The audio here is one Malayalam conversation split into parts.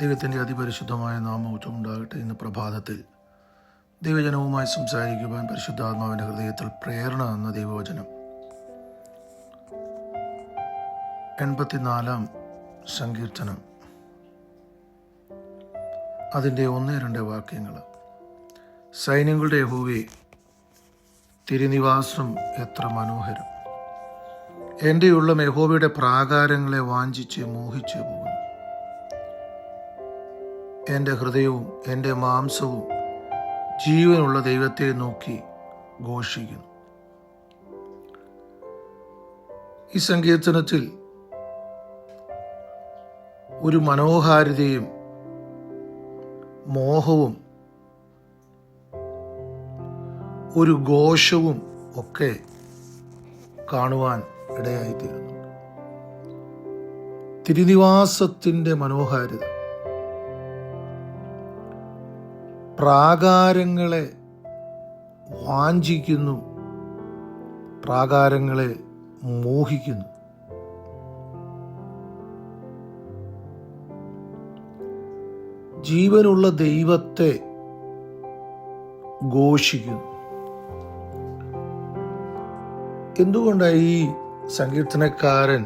ദൈവത്തിന്റെ അതിപരിശുദ്ധമായ നാമം ഉണ്ടാകട്ടെ ഇന്ന് പ്രഭാതത്തിൽ ദൈവജനവുമായി സംസാരിക്കുവാൻ പരിശുദ്ധാത്മാവിന്റെ ഹൃദയത്തിൽ പ്രേരണ എന്ന ദൈവവചനം. എൺപത്തിനാലാം സങ്കീർത്തനം. അതിന്റെ ഒന്ന് രണ്ട് വാക്യങ്ങൾ. സൈന്യങ്ങളുടെ ഹൂവി തിരുനിവാസം എത്ര മനോഹരം. എന്റെ ഉള്ളം യഹോവയുടെ പ്രാകാരങ്ങളെ വാഞ്ചിച്ച് മോഹിച്ചു എന്റെ ഹൃദയവും എന്റെ മാംസവും ജീവനുള്ള ദൈവത്തെ നോക്കി ഘോഷിക്കുന്നു. ഈ സങ്കീർത്തനത്തിൽ ഒരു മനോഹാരിതയും മോഹവും ഒരു ഘോഷവും ഒക്കെ കാണുവാൻ ഇടയായിത്തീരുന്നു. തിരുനിവാസത്തിന്റെ മനോഹാരിത. പ്രാകാരങ്ങളെ വാഞ്ചിക്കുന്നു പ്രാകാരങ്ങളെ മോഹിക്കുന്നു. ജീവനുള്ള ദൈവത്തെ ഘോഷിക്കുന്നു. എന്തുകൊണ്ടാണ് ഈ സങ്കീർത്തനക്കാരൻ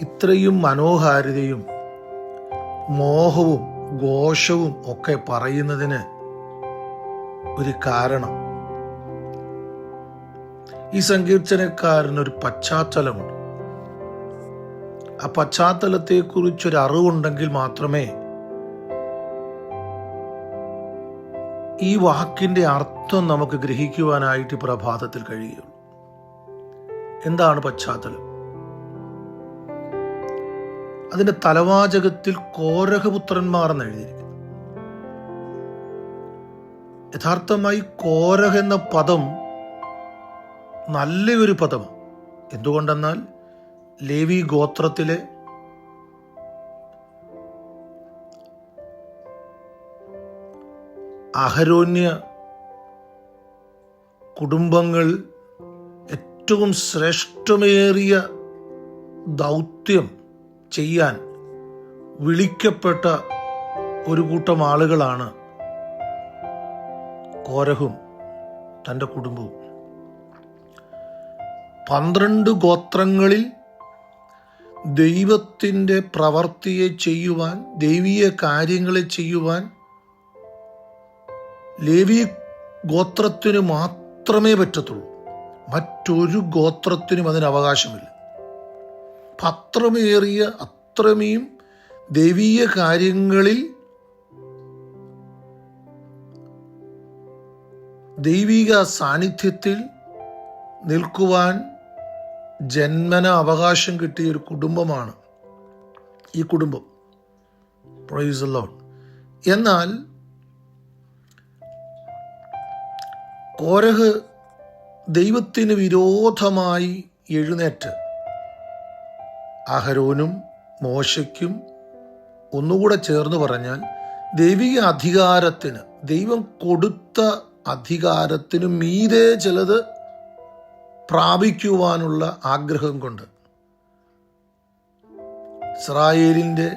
ഇത്രയും മനോഹാരിതയും മോഹവും ഘോഷവും ഒക്കെ പറയുന്നതിന് ഒരു കാരണം. ഈ സങ്കീർത്തനക്കാരനൊരു പശ്ചാത്തലമുണ്ട്. ആ പശ്ചാത്തലത്തെക്കുറിച്ചൊരു അറിവുണ്ടെങ്കിൽ മാത്രമേ ഈ വാക്കിന്റെ അർത്ഥം നമുക്ക് ഗ്രഹിക്കുവാനായിട്ട് പ്രഭാതത്തിൽ കഴിയുള്ളൂ എന്താണ് പശ്ചാത്തലം? അതിന്റെ തലവാചകത്തിൽ കോരഹപുത്രന്മാർ എന്ന് എഴുതിയിരിക്കുന്നു. യഥാർത്ഥമായി കോരഹ എന്ന പദം നല്ലൊരു പദമാണ്. എന്തുകൊണ്ടെന്നാൽ ലേവി ഗോത്രത്തിലെ അഹരോന്യ കുടുംബങ്ങൾ ഏറ്റവും ശ്രേഷ്ഠമേറിയ ദൗത്യം ചെയ്യാൻ വിളിക്കപ്പെട്ട ഒരു കൂട്ടം ആളുകളാണ് കോരഹും തന്റെ കുടുംബവും. പന്ത്രണ്ട് ഗോത്രങ്ങളിൽ ദൈവത്തിന്റെ പ്രവർത്തിയെ ചെയ്യുവാൻ ദൈവീയ കാര്യങ്ങളെ ചെയ്യുവാൻ ലേവി ഗോത്രത്തിന് മാത്രമേ പറ്റത്തുള്ളൂ. മറ്റൊരു ഗോത്രത്തിനും അതിന് അവകാശമില്ല. അത്രമേറിയ അത്രമേയും ദൈവീയ കാര്യങ്ങളിൽ ദൈവിക സാന്നിധ്യത്തിൽ നിൽക്കുവാൻ ജന്മന അവകാശം കിട്ടിയ ഒരു കുടുംബമാണ് ഈ കുടുംബം. പ്രൈസ് ലോൺ എന്നാൽ കോരഹ് ദൈവത്തിന് വിരോധമായി എഴുന്നേറ്റ് അഹരോനും മോശയ്ക്കും ഒന്നുകൂടെ ചേർന്ന് പറഞ്ഞാൽ ദൈവിക അധികാരത്തിന് ദൈവം കൊടുത്ത അധികാരത്തിന് മീതെ ചിലത് പ്രാപിക്കുവാനുള്ള ആഗ്രഹം കൊണ്ട്. ഇസ്രായേലിന്റെ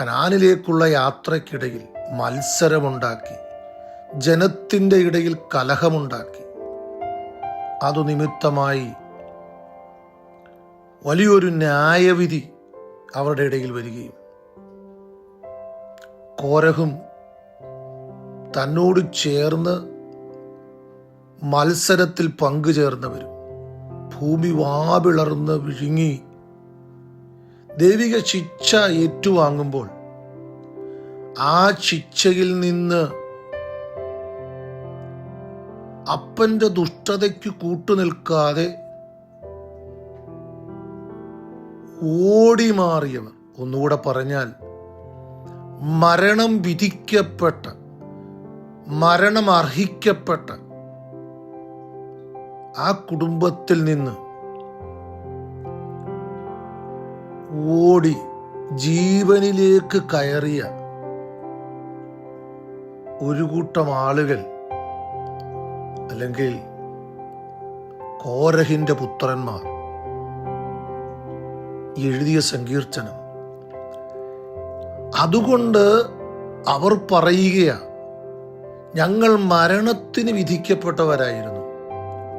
കനാനിലേക്കുള്ള യാത്രയ്ക്കിടയിൽ മത്സരമുണ്ടാക്കി ജനത്തിന്റെ ഇടയിൽ കലഹമുണ്ടാക്കി. അതു നിമിത്തമായി വലിയൊരു ന്യായവിധി അവരുടെ ഇടയിൽ വരികയും കോരഹും തന്നോട് ചേർന്ന് മത്സരത്തിൽ പങ്കുചേർന്നവരും ഭൂമി വാപിളർന്ന് വിഴുങ്ങി ദൈവിക ശിക്ഷ ഏറ്റുവാങ്ങുമ്പോൾ ആ ശിക്ഷയിൽ നിന്ന് അപ്പന്റെ ദുഷ്ടതയ്ക്ക് കൂട്ടുനിൽക്കാതെ ഓടി മാറിയവർ ഒന്നുകൂടെ പറഞ്ഞാൽ മരണം വിധിക്കപ്പെട്ട മരണം അർഹിക്കപ്പെട്ട ആ കുടുംബത്തിൽ നിന്ന് ഓടി ജീവനിലേക്ക് കയറിയ ഒരു കൂട്ടം ആളുകൾ അല്ലെങ്കിൽ കോരഹിന്റെ പുത്രന്മാർ എഴുതിയ സങ്കീർത്തനം. അതുകൊണ്ട് അവർ പറയുകയാണ് ഞങ്ങൾ മരണത്തിന് വിധിക്കപ്പെട്ടവരായിരുന്നു.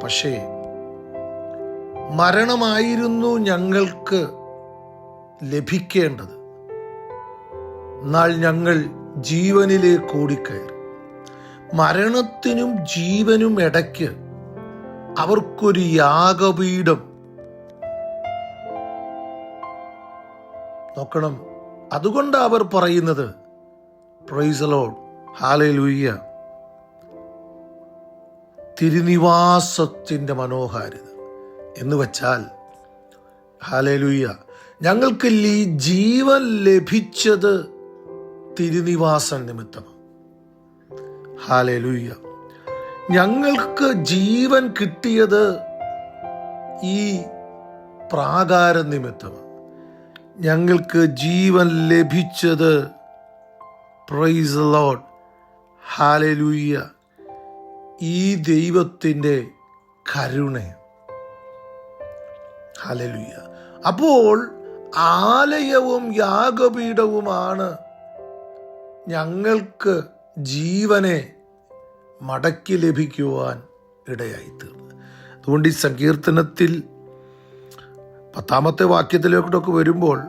പക്ഷേ മരണമായിരുന്നു ഞങ്ങൾക്ക് ലഭിക്കേണ്ടത്. എന്നാൽ ഞങ്ങൾ ജീവനിലേക്ക് ഓടിക്കയറി. മരണത്തിനും ജീവനും ഇടയ്ക്ക് അവർക്കൊരു യാഗപീഠം നോക്കണം. അതുകൊണ്ട് അവർ പറയുന്നത്. പ്രൈസലോഡ് ഹാലലൂയ്യ തിരുനിവാസത്തിന്റെ മനോഹാരിത എന്ന് വച്ചാൽ ഹാലലൂയ്യ ഞങ്ങൾക്ക് ഈ ജീവൻ ലഭിച്ചത് തിരുനിവാസ നിമിത്തം ഹാലലൂയ്യ ഞങ്ങൾക്ക് ജീവൻ കിട്ടിയത് ഈ പ്രാകാര നിമിത്തമാണ്. ഞങ്ങൾക്ക് ജീവൻ ലഭിച്ചത്. പ്രൈസ് ലോഡ് ഹാലലൂയ്യ ഈ ദൈവത്തിന്റെ കരുണ. ഹാലലൂയ്യ അപ്പോൾ ആലയവും യാഗപീഠവുമാണ് ഞങ്ങൾക്ക് ജീവനെ മടക്കി ലഭിക്കുവാൻ ഇടയായി തീർന്നത് അതുകൊണ്ട് ഈ സങ്കീർത്തനത്തിൽ പത്താമത്തെ വാക്യത്തിലേക്കോട്ടൊക്കെ വരുമ്പോൾ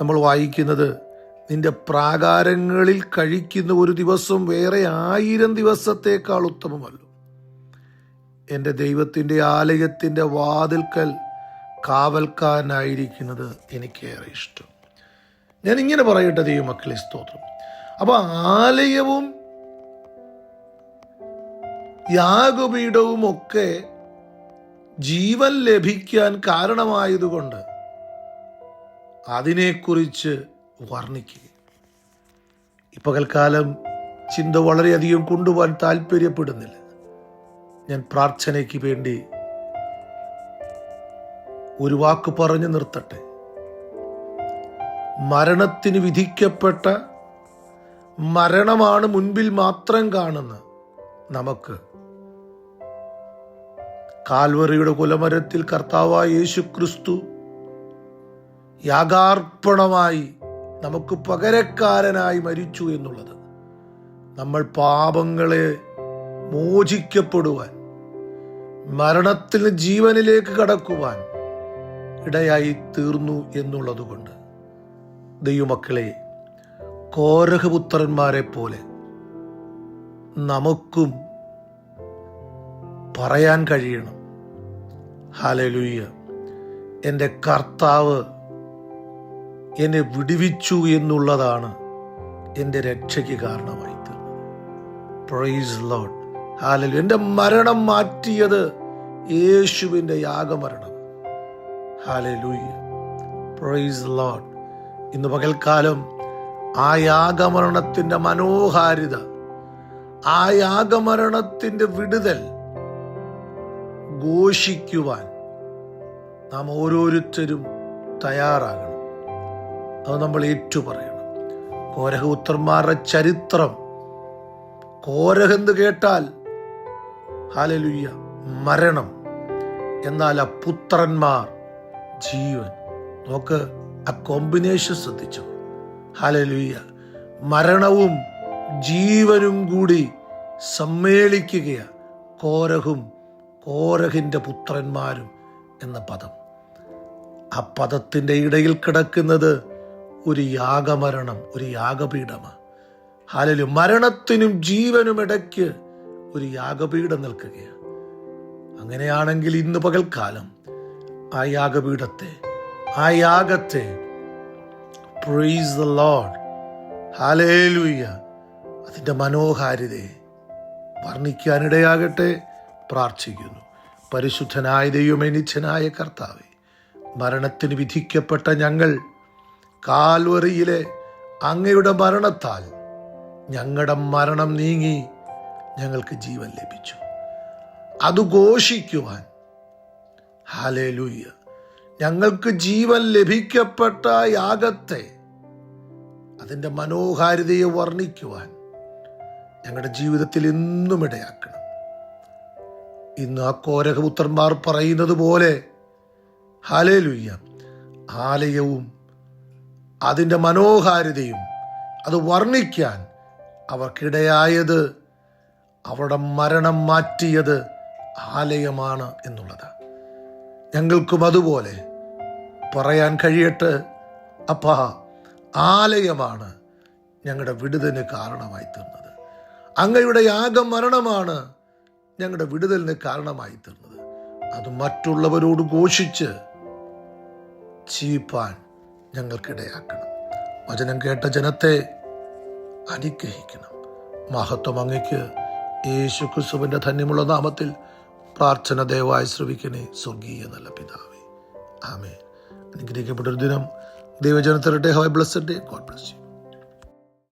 നമ്മൾ വായിക്കുന്നത് നിന്റെ പ്രാകാരങ്ങളിൽ കഴിക്കുന്ന ഒരു ദിവസം വേറെ ആയിരം ദിവസത്തേക്കാൾ ഉത്തമമല്ലോ. എന്റെ ദൈവത്തിന്റെ ആലയത്തിന്റെ വാതിൽക്കൽ കാവൽക്കാരനായിരിക്കുന്നത് എനിക്കേറെ ഇഷ്ടം. ഞാൻ ഇങ്ങനെ പറയട്ടെ ദൈവമക്കളെ സ്തോത്രം. അപ്പൊ ആലയവും യാഗപീഠവും ഒക്കെ ജീവൻ ലഭിക്കാൻ കാരണമായതുകൊണ്ട് അതിനെക്കുറിച്ച് വർണിക്കുക ഇപ്പകൽക്കാലം പകൽക്കാലം ചിന്ത വളരെയധികം കൊണ്ടുപോകാൻ താല്പര്യപ്പെടുന്നില്ല. ഞാൻ പ്രാർത്ഥനയ്ക്ക് വേണ്ടി ഒരു വാക്ക് പറഞ്ഞു നിർത്തട്ടെ. മരണത്തിന് വിധിക്കപ്പെട്ട മരണമാണ് മുൻപിൽ മാത്രം കാണുന്ന നമുക്ക് കാൽവറിയുടെ കുലമരത്തിൽ കർത്താവായ യേശു ക്രിസ്തു യാഗാർപ്പണമായി നമുക്ക് പകരക്കാരനായി മരിച്ചു എന്നുള്ളത്. നമ്മൾ പാപങ്ങളെ മോചിക്കപ്പെടുവാൻ മരണത്തിൽ ജീവനിലേക്ക് കടക്കുവാൻ ഇടയായി തീർന്നു എന്നുള്ളതുകൊണ്ട് ദൈവമക്കളെ കോരഹപുത്രന്മാരെ പോലെ നമുക്കും പറയാൻ കഴിയണം. ഹാലലുയ്യ എന്റെ കർത്താവ് എന്നെ വിടുവിച്ചു എന്നുള്ളതാണ് എന്റെ രക്ഷയ്ക്ക് കാരണമായി തീർന്നത്. പ്രൈസ് ലോഡ് ഹാലലു എന്റെ മരണം മാറ്റിയത് യേശുവിന്റെ യാഗമരണം. ഹാലലൂയ്യ പ്രൈസ് ലോഡ് ഇന്ന് പകൽക്കാലം ആ യാഗമരണത്തിന്റെ മനോഹാരിത ആ യാഗമരണത്തിന്റെ വിടുതൽ ഘോഷിക്കുവാൻ നാം ഓരോരുത്തരും തയ്യാറാകണം. അത് നമ്മൾ ഏറ്റുപറയണം. കോരഹപുത്രന്മാരുടെ ചരിത്രം. കോരഹെന്ന് കേട്ടാൽ? ഹാലലുയ്യ മരണം. എന്നാൽ ആ പുത്രന്മാർ ജീവൻ. നോക്ക് ആ കോമ്പിനേഷൻ ശ്രദ്ധിച്ചു? ഹാലലുയ്യ മരണവും ജീവനും കൂടി സമ്മേളിക്കുകയാണ് കോരഹും കോരഹിന്റെ പുത്രന്മാരും എന്ന പദം. ആ പദത്തിന്റെ ഇടയിൽ കിടക്കുന്നത് ഒരു യാഗമരണം ഒരു യാഗപീഠമാണ് ഹാലലു മരണത്തിനും ജീവനും ഇടയ്ക്ക് ഒരു യാഗപീഠം നിൽക്കുകയാണ് അങ്ങനെയാണെങ്കിൽ ഇന്ന് പകൽക്കാലം ആ യാഗപീഠത്തെ ആ യാഗത്തെ പ്രൈസ് ദ ലോഡ് ഹാലേലുയ്യ അതിന്റെ മനോഹാരിതയെ വർണിക്കാനിടയാകട്ടെ. പ്രാർത്ഥിക്കുന്നു. പരിശുദ്ധനായ ദൈവമെനിച്ചനായ കർത്താവെ മരണത്തിന് വിധിക്കപ്പെട്ട ഞങ്ങൾ കാൽവറിയിലെ അങ്ങയുടെ മരണത്താൽ ഞങ്ങളുടെ മരണം നീങ്ങി ഞങ്ങൾക്ക് ജീവൻ ലഭിച്ചു. അത് ഘോഷിക്കുവാൻ ഹാലേ ലൂയ്യ ഞങ്ങൾക്ക് ജീവൻ ലഭിക്കപ്പെട്ട യാഗത്തെ അതിന്റെ മനോഹാരിതയെ വർണിക്കുവാൻ ഞങ്ങളുടെ ജീവിതത്തിൽ എന്നും ഇടയാക്കണം. ഇന്ന് ആ കോരകപുത്രന്മാർ പറയുന്നത് പോലെ. ഹാലേലുയ്യ ആലയവും അതിന്റെ മനോഹാരിതയും അത് വർണിക്കാൻ അവർക്കിടയായത് അവരുടെ മരണം മാറ്റിയത് ആലയമാണ് എന്നുള്ളത്. ഞങ്ങൾക്കും അതുപോലെ. പറയാൻ കഴിയട്ടെ അപ്പ ആലയമാണ് ഞങ്ങളുടെ വിടുതന് കാരണമായി തീർന്നത് അങ്ങയുടെ യാഗം മരണമാണ് ഞങ്ങളുടെ വിടുതലിന് കാരണമായി തീർന്നത് അത് മറ്റുള്ളവരോട് ഘോഷിച്ച് ചീപ്പാൻ ഞങ്ങൾക്കിടയാക്കണം. വചനം കേട്ട ജനത്തെ അനുഗ്രഹിക്കണം. മഹത്വം അങ്ങയ്ക്ക് യേശു ക്രിസ്തുവിന്റെ ധന്യമുള്ള നാമത്തിൽ പ്രാർത്ഥന ദയവായി ശ്രവിക്കണേ സ്വർഗീയ നല്ല പിതാവേ. ആമേ അനുഗ്രഹിക്കപ്പെട്ടൊരു ദിനം ദൈവജനത്തരട്ടെ hi blessed God bless you